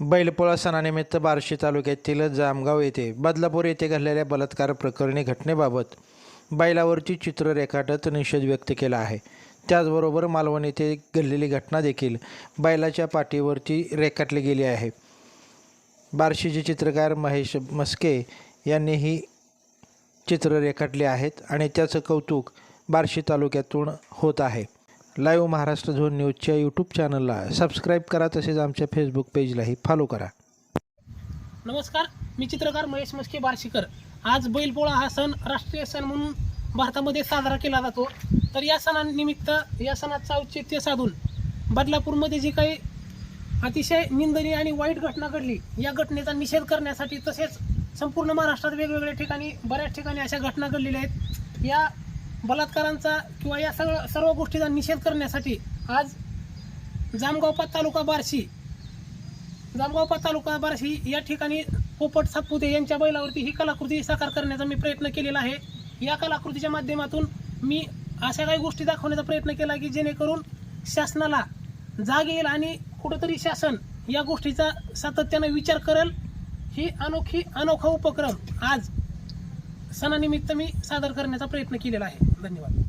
बैलपोळा सणानिमित्त बार्शी तालुक्यातील जामगाव येथे बदलापूर येथे घडलेल्या बलात्कार प्रकरणी घटनेबाबत बैलावरची चित्र रेखाटत निषेध व्यक्त केला आहे. त्याचबरोबर मालवण येथे घडलेली घटना देखील बैलाच्या पाठीवरती रेखाटली गेली आहे. बार्शीचे चित्रकार महेश मस्के यांनी ही चित्र रेखाटली आहेत आणि त्याचं कौतुक बार्शी तालुक्यातून होत आहे. लाईव्ह महाराष्ट्र झोन न्यूजच्या यूट्यूब चॅनलला सबस्क्राईब करा तसेच आमच्या फेसबुक पेजलाही फॉलो करा. नमस्कार मी चित्रकार महेश मस्के बार्शीकर. आज बैलपोळा हा सण राष्ट्रीय सण म्हणून भारतामध्ये साजरा केला जातो. तर या सणानिमित्त या सणाचं औचित्य साधून बदलापूरमध्ये जी काही अतिशय निंदनीय आणि वाईट घटना घडली या घटनेचा निषेध करण्यासाठी तसेच संपूर्ण महाराष्ट्रात वेगवेगळ्या ठिकाणी बऱ्याच ठिकाणी अशा घटना घडलेल्या आहेत. या बलात्कारांचा किंवा या सगळ्या सर्व गोष्टीचा निषेध करण्यासाठी आज जामगावपात तालुका बार्शी जामगावपा तालुका बार्शी या ठिकाणी पोपट सातपुते यांच्या बैलावरती ही कलाकृती साकार करण्याचा मी प्रयत्न केलेला आहे. या कलाकृतीच्या माध्यमातून मी अशा काही गोष्टी दाखवण्याचा प्रयत्न केला की जेणेकरून शासनाला जाग येईल आणि कुठंतरी शासन या गोष्टीचा सातत्यानं विचार करेल. ही अनोखी अनोखा उपक्रम आज सणानिमित्त मी सादर करण्याचा प्रयत्न केलेला आहे. धन्यवाद.